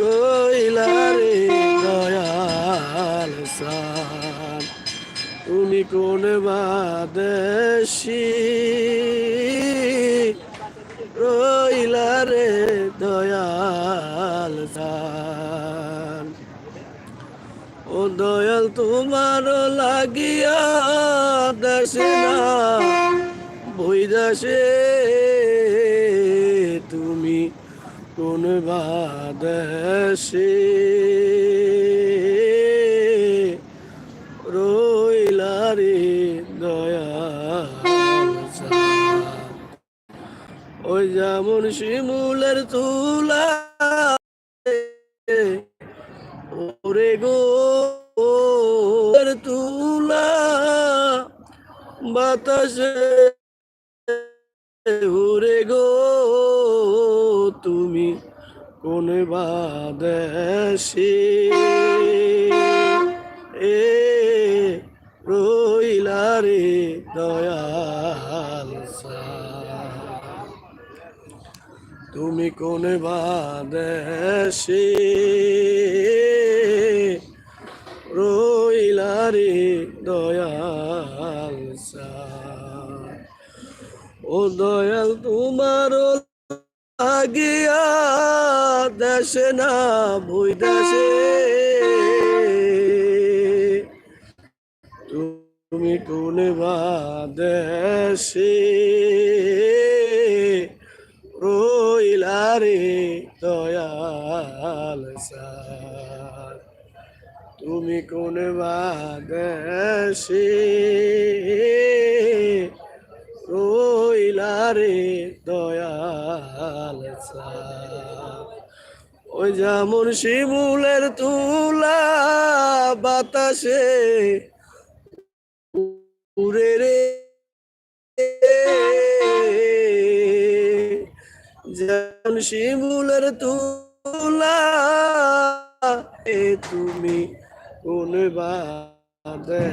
রইলা রে দয়াল সান। তুমি কোন বাদেশি? রইলা রে দয়াল সান। ও দয়াল, তোমার লাগিয়া দেশে না বৈদাসে কোন বাদেশে রইলা রে দয়াল ওই যেমন শিমুলের তুলা ওরে গো তুলা বাতাসে উরে কোন বাদেশে এ রইলা রে দয়াল। তুমি কোন বাদেশে রইলা রে দয়াল। ও দয়াল তোমার লাগিয়া দেশে না ভুই দেশে তুমি কোন বাদেশে? রইলা রে দয়াল সার তুমি কোন বাদেশে? রইলা রে দয়াল সার ওই যেমন শিমুলের তুলা বাতাসে উড়ে রে। যেমন শিমুলের তুলা এ তুমি কোন বাদেশে